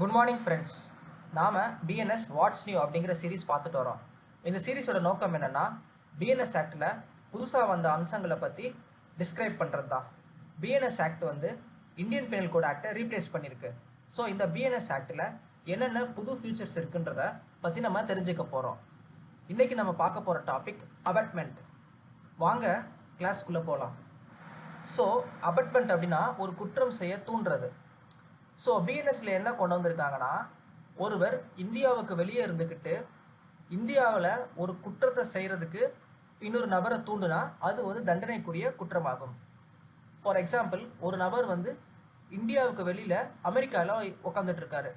Good morning friends நாம் BNS what's new அப்படிங்கிற series பார்த்துட்டு வரோம். இந்த சீரிஸோட நோக்கம் என்னென்னா பிஎன்எஸ் ஆக்டில் புதுசாக வந்த அம்சங்களை பற்றி டிஸ்கிரைப் பண்ணுறது தான் பிஎன்எஸ் ஆக்ட் வந்து இந்தியன் பெனல் கோட் ஆக்டை ரீப்ளேஸ் பண்ணியிருக்கு ஸோ இந்த பிஎன்எஸ் ஆக்டில் என்னென்ன புது ஃபியூச்சர்ஸ் இருக்குன்றத பற்றி நம்ம தெரிஞ்சுக்க போகிறோம் இன்றைக்கி நம்ம பார்க்க போகிற டாபிக் அபட்மெண்ட் வாங்க கிளாஸ்க்குள்ளே போகலாம் ஸோ அபட்மெண்ட் அப்படின்னா ஒரு குற்றம் செய்ய தூண்டுறது. ஸோ பிஎன்எஸ்ல என்ன கொண்டு வந்திருக்காங்கன்னா ஒருவர் இந்தியாவுக்கு வெளியே இருந்துக்கிட்டு இந்தியாவில் ஒரு குற்றத்தை செய்கிறதுக்கு இன்னொரு நபரை தூண்டுனா அது வந்து தண்டனைக்குரிய குற்றமாகும். ஃபார் எக்ஸாம்பிள் ஒரு நபர் வந்து இந்தியாவுக்கு வெளியில் அமெரிக்காவில் உட்காந்துட்டு இருக்காரு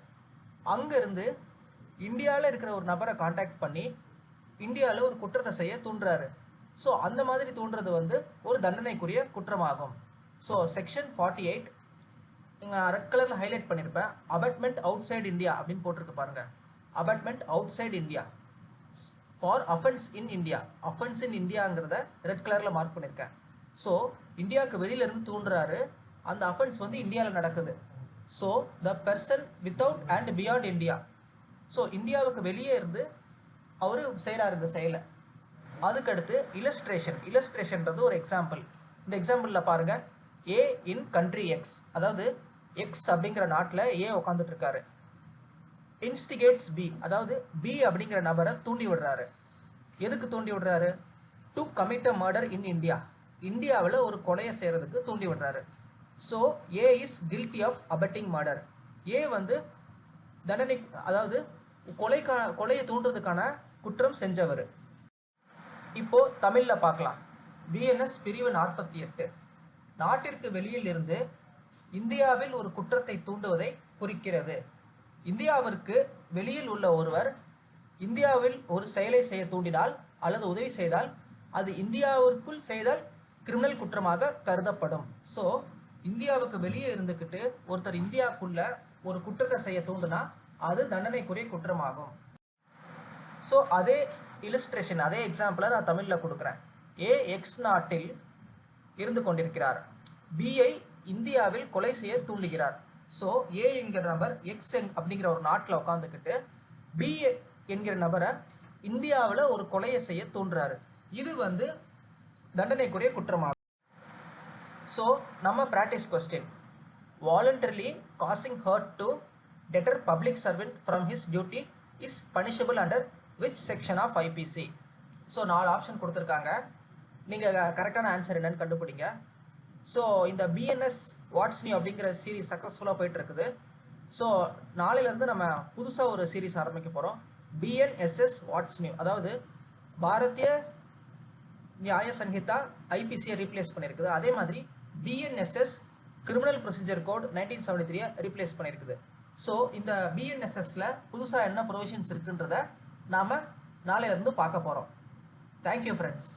அங்கேருந்து இந்தியாவில் இருக்கிற ஒரு நபரை காண்டாக்ட் பண்ணி இந்தியாவில் ஒரு குற்றத்தை செய்ய தூண்டுறாரு. ஸோ அந்த மாதிரி தூண்டுறது வந்து ஒரு தண்டனைக்குரிய குற்றமாகும். ஸோ செக்ஷன் ஃபார்ட்டி எயிட் நீங்கள் ரெட் கலரில் ஹைலைட் பண்ணியிருப்பேன் அபட்மெண்ட் அவுட் சைடு இந்தியா அப்படின்னு போட்டிருக்கு பாருங்கள் abetment outside India for offence in India offence in இந்தியாங்கிறத red கலரில் மார்க் பண்ணியிருக்கேன் ஸோ இந்தியாவுக்கு வெளியிலேருந்து தூண்டுறாரு. அந்த அஃபென்ஸ் வந்து இந்தியாவில் நடக்குது. So the person without and beyond India so இந்தியாவுக்கு வெளியே இருந்து அவர் செய்கிறாரு இந்த செயலை. அதுக்கடுத்து இலஸ்ட்ரேஷன் இலஸ்ட்ரேஷன்றது ஒரு எக்ஸாம்பிள் இந்த எக்ஸாம்பிளில் பாருங்க. ஏ இன் கண்ட்ரி எக்ஸ் அதாவது எக்ஸ் அப்படிங்கிற நாட்டில் ஏ உட்காந்துட்டு இருக்காரு. இன்ஸ்டிகேட்ஸ் பி அதாவது பி அப்படிங்கிற நபரை தூண்டி விடுறாரு. எதுக்கு தூண்டி விடுறாரு? To commit a murder in India இந்தியாவில் ஒரு கொலையை செய்கிறதுக்கு தூண்டி விடுறாரு. So A is guilty of abetting murder A வந்து தண்டனை அதாவது கொலைக்கா கொலையை தூண்டுறதுக்கான குற்றம் செஞ்சவர். இப்போ தமிழில் பார்க்கலாம். பிஎன்எஸ் பிரிவு நாற்பத்தி எட்டு. நாட்டிற்கு வெளியில் இருந்து இந்தியாவில் ஒரு குற்றத்தை தூண்டுவதை குறிக்கிறது. இந்தியாவிற்கு வெளியில் உள்ள ஒருவர் இந்தியாவில் ஒரு செயலை செய்ய தூண்டினால் அல்லது உதவி செய்தால் அது இந்தியாவிற்குள் செய்தால் கிரிமினல் குற்றமாக கருதப்படும். ஸோ இந்தியாவுக்கு வெளியே இருந்துக்கிட்டு ஒருத்தர் இந்தியாவுக்குள்ள ஒரு குற்றத்தை செய்ய தூண்டுனா அது தண்டனைக்குரிய குற்றமாகும். ஸோ அதே இலிஸ்ட்ரேஷன் அதே எக்ஸாம்பிளை நான் தமிழில் கொடுக்குறேன். ஏ எக்ஸ் நாட்டில் இருந்து கொண்டிருக்கிறார். பிஐ இந்தியாவில் கொலை செய்ய தூண்டுகிறார். ஸோ ஏ என்கிற நபர் எக்ஸ் என் அப்படிங்கிற ஒரு நாட்டில் உட்காந்துக்கிட்டு பி என்கிற நபரை இந்தியாவில் ஒரு கொலையை செய்ய தூண்டுறாரு. இது வந்து தண்டனைக்குரிய குற்றமாகும் ஸோ நம்ம practice question voluntarily causing hurt to deter public servant from his duty is punishable under which section of IPC so நாலு ஆப்ஷன் கொடுத்துருக்காங்க. நீங்கள் கரெக்டான ஆன்சர் என்னன்னு கண்டுபிடிங்க. ஸோ இந்த பிஎன்எஸ் வாட்ஸ் நியூ அப்படிங்கிற சீரீஸ் சக்ஸஸ்ஃபுல்லாக போயிட்டு இருக்குது ஸோ நாளையிலேருந்து நம்ம புதுசாக ஒரு சீரீஸ் ஆரம்பிக்க போகிறோம் பிஎன்எஸ்எஸ் வாட்ஸ் நியூ அதாவது பாரதிய நியாய சங்கீதா ஐபிசியை ரீப்ளேஸ் பண்ணியிருக்குது அதே மாதிரி BNSS criminal procedure code nineteen seventy த்ரீயை ரீப்ளேஸ் பண்ணியிருக்குது ஸோ இந்த பிஎன்எஸ்எஸில் புதுசாக என்ன ப்ரொவிஷன்ஸ் இருக்குன்றத நாம் நாளையிலேருந்து பார்க்க போகிறோம் தேங்க்யூ ஃப்ரெண்ட்ஸ்